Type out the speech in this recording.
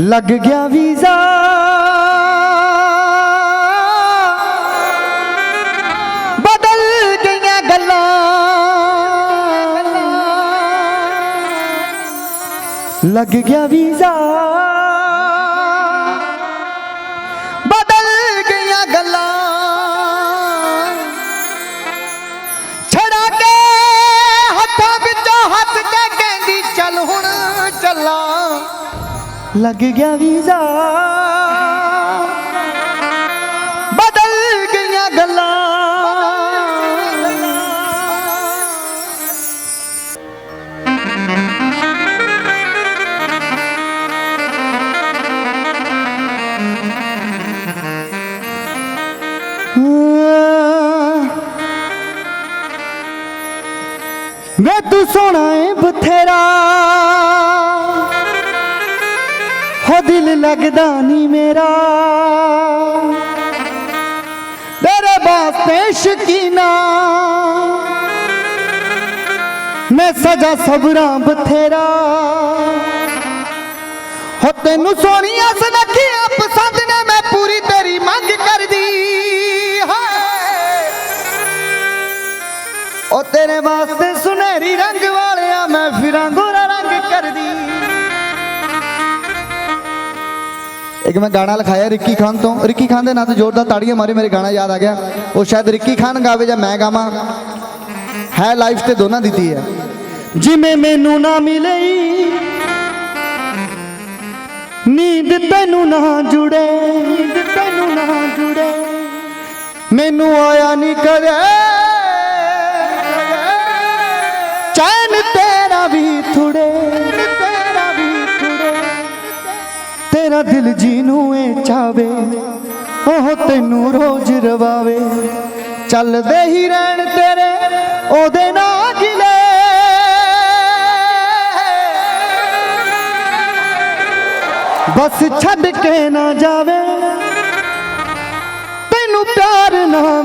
ਲੱਗ ਗਿਆ ਵੀਜ਼ਾ। ਬਦਲ ਗਈਆਂ ਗੱਲਾਂ। ਲੱਗ ਗਿਆ ਵੀਜ਼ਾ। ਬਦਲ ਗਈਆਂ ਗੱਲਾਂ। ਛੜਾ ਕੇ ਹੱਥਾਂ ਵਿੱਚੋਂ ਹੱਥ ਕੇ ਕਹਿੰਦੀ, ਚੱਲ ਹੁਣ ਚੱਲਾਂ। ਲੱਗ ਗਿਆ ਵੀਜ਼ਾ ਬਦਲ ਗਈਆਂ ਗੱਲਾਂ ਵੇ ਤੂੰ ਸੋਹਣਾ ਏ ਬਥੇਰਾ। ਹੋ ਦਿਲ ਲੱਗਦਾ ਨਹੀਂ ਮੇਰਾ। ਤੇਰੇ ਵਾਸਤੇ ਸ਼ਕੀਨਾ। ਮੈਂ ਸਜਾ ਸਬਰਾਂ ਬਥੇਰਾ। ਹੋ ਤੈਨੂੰ ਸੋਹਣੀਆਂ ਸੁਨੱਖੀਆਂ ਪਸੰਦ ਨੇ, ਮੈਂ ਪੂਰੀ ਤੇਰੀ ਮੰਗ ਕਰਦੀ। ਹਾਏ। ਉਹ ਤੇਰੇ ਵਾਸਤੇ ਸੁਨਹਿਰੀ ਰੰਗ ਵਾਲਿਆ ਮੈਂ ਫਿਰਾਂ ਗੋਰਾ ਰੰਗ ਕਰਦੀ। ਇੱਕ ਮੈਂ ਗਾਣਾ ਲਿਖਾਇਆ ਰਿੱਕੀ ਖਾਨ ਤੋਂ। ਰਿੱਕੀ ਖਾਨ ਦੇ ਨਾਂ ਤੇ ਜ਼ੋਰਦਾਰ ਤਾੜੀਆਂ ਮਾਰੇ, ਮੇਰੇ ਗਾਣਾ ਯਾਦ ਆ ਗਿਆ। ਉਹ ਸ਼ਾਇਦ ਰਿੱਕੀ ਖਾਨ ਗਾਵੇ ਜਾਂ ਮੈਂ ਗਾਵਾਂ। ਹੈ ਲਾਈਫ ਤੇ ਦੋਨਾਂ ਦਿੱਤੀ ਹੈ। ਜਿਵੇਂ ਮੈਨੂੰ ਨਾ ਮਿਲੇ, ਨੀਂਦ ਤੈਨੂੰ ਨਾ ਜੁੜੇ, ਨੀਂਦ ਤੈਨੂੰ ਨਾ ਜੁੜੇ। ਮੈਨੂੰ ਆਇਆ ਨਹੀਂ ਕਦੇ ਦਿਲ ਜੀ ਨੂੰ ਏ ਚਾਵੇ, ਉਹ ਤੈਨੂੰ ਰੋਜ਼ ਰਵਾਵੇ। ਚੱਲਦੇ ਹੀ ਰਹਿਣ ਤੇਰੇ, ਉਹਦੇ ਨਾਲ ਗਿਲੇ। ਬਸ ਛੱਡ ਕੇ ਨਾ ਜਾਵੇ, ਤੈਨੂੰ ਪਿਆਰ ਨਾ